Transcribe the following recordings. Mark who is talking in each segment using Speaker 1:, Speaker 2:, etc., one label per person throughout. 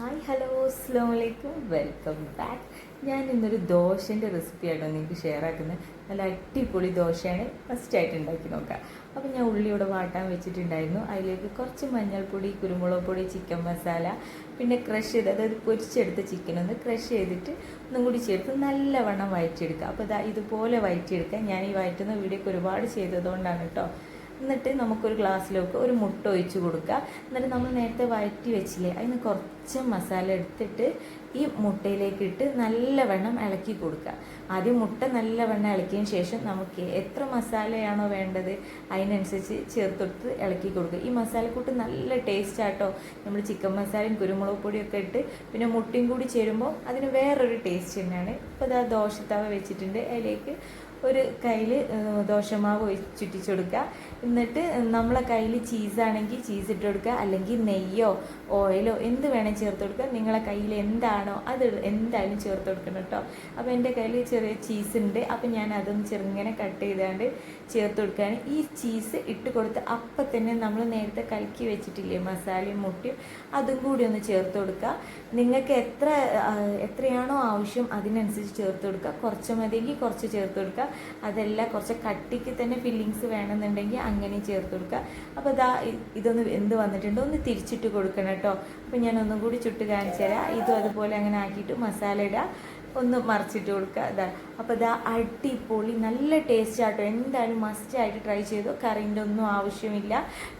Speaker 1: Hi hello അസ്സാം വലൈക്കും welcome back ഞാൻ ഇന്നൊരു ദോശന്റെ റെസിപ്പിയാണ് നിങ്ങൾക്ക് ഷെയർ ആക്കുന്നത്. നല്ല അടിപൊളി ദോശയാണ്. ഫസ്റ്റ് ആയിട്ട് ഉണ്ടാക്കി നോക്കാം. അപ്പോൾ ഞാൻ ഉള്ളി വാട്ടാൻ വെച്ചിട്ടുണ്ടായിരുന്നു. അതിലേക്ക് കുറച്ച് മഞ്ഞൾപ്പൊടി കുരുമുളക് പൊടി ചിക്കൻ മസാല പിന്നെ ക്രഷ് ചെയ്ത് അതായത് പൊരിച്ചെടുത്ത ചിക്കൻ ഒന്ന് ക്രഷ് ചെയ്തിട്ട് ഒന്നും കൂടി ചേർത്ത് നല്ലവണ്ണം വയറ്റിയെടുക്കുക. അപ്പോൾ ഇതാ ഇതുപോലെ വയറ്റിയെടുക്കുക. ഞാൻ ഈ വയറ്റുന്ന വീഡിയോ ഒക്കെ ഒരുപാട് ചെയ്തതുകൊണ്ടാണ് കേട്ടോ എന്നിട്ട് നമുക്കൊരു ഗ്ലാസ്സിലേക്ക് ഒരു മുട്ട ഒഴിച്ച് കൊടുക്കുക. എന്നിട്ട് നമ്മൾ നേരത്തെ വഴറ്റി വെച്ചില്ലേ അതിന് കുറച്ച് മസാല എടുത്തിട്ട് ഈ മുട്ടയിലേക്ക് ഇട്ട് നല്ലവണ്ണം ഇളക്കി കൊടുക്കുക. ആദ്യം മുട്ട നല്ലവണ്ണം ഇളക്കിയതിന് ശേഷം നമുക്ക് എത്ര മസാലയാണോ വേണ്ടത് അതിനനുസരിച്ച് ചേർത്തെടുത്ത് ഇളക്കി കൊടുക്കുക. ഈ മസാലക്കൂട്ട് നല്ല ടേസ്റ്റ് ആട്ടോ. നമ്മൾ ചിക്കൻ മസാലയും കുരുമുളക് പൊടിയൊക്കെ ഇട്ട് പിന്നെ മുട്ടയും കൂടി ചേരുമ്പോൾ അതിന് വേറൊരു ടേസ്റ്റ് തന്നെയാണ്. ഇപ്പോൾ ദാ ദോശത്തവ വെച്ചിട്ടുണ്ട് അതിലേക്ക് ഒരു കയ്യിൽ ദോശമാവ് ചുറ്റിച്ചെടുക്കുക. എന്നിട്ട് നമ്മളെ കയ്യിൽ ചീസാണെങ്കിൽ ചീസ് ഇട്ട് കൊടുക്കുക അല്ലെങ്കിൽ നെയ്യോ ഓയിലോ എന്ത് വേണേൽ ചേർത്ത് കൊടുക്കുക നിങ്ങളെ കയ്യിൽ എന്താണോ അത് എന്തായാലും ചേർത്ത് കൊടുക്കണം കേട്ടോ അപ്പോൾ എന്റെ കയ്യിൽ ചെറിയ ചീസ് ഉണ്ട് അപ്പോൾ ഞാൻ അതൊന്ന് ചെറുങ്ങനെ കട്ട് ചെയ്താണ്ട് ചേർത്ത് കൊടുക്കുകയാണ് ഈ ചീസ് ഇട്ട് കൊടുത്ത് അപ്പം തന്നെ നമ്മൾ നേരത്തെ കലക്കി വെച്ചിട്ടില്ലേ മസാലയും മുട്ടിയും അതും കൂടി ഒന്ന് ചേർത്ത് കൊടുക്കുക നിങ്ങൾക്ക് എത്ര എത്രയാണോ ആവശ്യം അതിനനുസരിച്ച് ചേർത്ത് കൊടുക്കുക കുറച്ച് മതിയെങ്കിൽ കുറച്ച് ചേർത്ത് കൊടുക്കുക അതല്ല കുറച്ച് കട്ടിക്ക് തന്നെ ഫില്ലിങ്സ് വേണമെന്നുണ്ടെങ്കിൽ അങ്ങനെ ചേർത്ത് കൊടുക്കുക. അപ്പോൾ ഇതാ ഇതൊന്ന് എന്ത് വന്നിട്ടുണ്ടോ ഒന്ന് തിരിച്ചിട്ട് കൊടുക്കണം കേട്ടോ. അപ്പോൾ ഞാൻ ഒന്നും കൂടി ചുട്ട് കാണിച്ചു തരാം ഇതും അതുപോലെ അങ്ങനെ ആക്കിയിട്ട് മസാല ഇടുക. ഒന്ന് മറിച്ചിട്ട് കൊടുക്കുക. ഇതാ. അപ്പോൾ ഇതാ അടിപൊളി നല്ല ടേസ്റ്റ് ആട്ടോ. എന്തായാലും മസ്റ്റായിട്ട് ട്രൈ ചെയ്തു. കറിന്റെ ഒന്നും ആവശ്യമില്ല.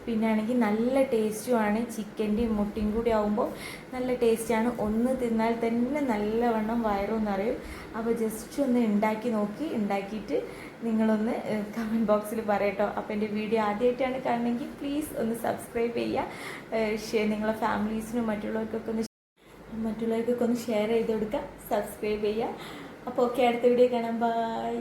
Speaker 1: പിന്നെ ആണെങ്കിൽ നല്ല ടേസ്റ്റുമാണ് ചിക്കന്റെയും മുട്ടയും കൂടി ആകുമ്പോൾ നല്ല ടേസ്റ്റാണ് ഒന്ന് തിന്നാൽ തന്നെ നല്ലവണ്ണം വയറും നിറയും. അപ്പോൾ ജസ്റ്റ് ഒന്ന് ഉണ്ടാക്കി നോക്കി. ഉണ്ടാക്കിയിട്ട് നിങ്ങളൊന്ന് കമന്റ് ബോക്സിൽ പറയട്ടോ അപ്പോൾ എന്റെ വീഡിയോ ആദ്യമായിട്ടാണ് കാണണമെങ്കിൽ പ്ലീസ് ഒന്ന് സബ്സ്ക്രൈബ് ചെയ്യുക. നിങ്ങളെ ഫാമിലീസിനും മറ്റുള്ളവർക്കൊക്കെ ഒന്ന് മറ്റുള്ളവർക്കൊക്കെ ഒന്ന് ഷെയർ ചെയ്ത് കൊടുക്കുക സബ്സ്ക്രൈബ് ചെയ്യുക. അപ്പോൾ ഓക്കെ അടുത്ത വീഡിയോ കാണാം. ബൈ